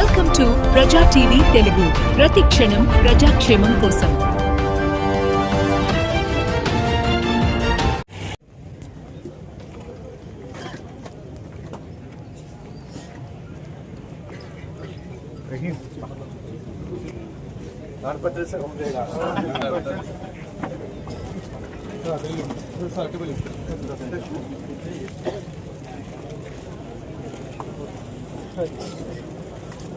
welcome to Praja TV Telugu ప్రతి క్షణం ప్రజాక్షేమం కోసం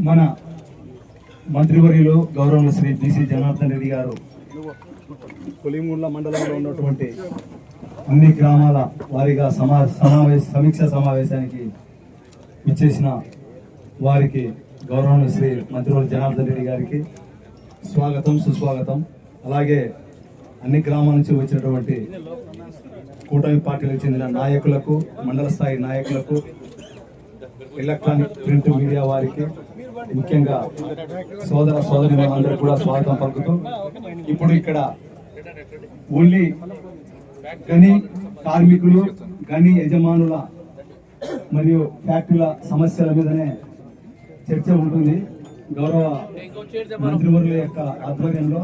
మన మంత్రివర్యులు గౌరవ శ్రీ బీసీ జనార్దన్ రెడ్డి గారు కొలిమూళ్ళ మండలంలో ఉన్నటువంటి అన్ని గ్రామాల వారిగా సమా సమావేశ సమీక్ష సమావేశానికి ఇచ్చేసిన వారికి గౌరవం శ్రీ మంత్రివర్యులు జనార్దన్ రెడ్డి గారికి స్వాగతం సుస్వాగతం. అలాగే అన్ని గ్రామాల నుంచి వచ్చినటువంటి కూటమి పార్టీలకు చెందిన నాయకులకు మండల స్థాయి నాయకులకు ఎలక్ట్రానిక్ ప్రింట్ మీడియా వారికి ముఖ్యంగా సోదర సోదరి అందరూ కూడా స్వాగతం పలుకుతూ ఇప్పుడు ఇక్కడ ఓన్లీ గని కార్మికులు గని యజమానుల మరియు ఫ్యాక్టరీల సమస్యల మీదనే చర్చ ఉంటుంది. గౌరవ మంత్రివర్యుల యొక్క ఆధ్వర్యంలో.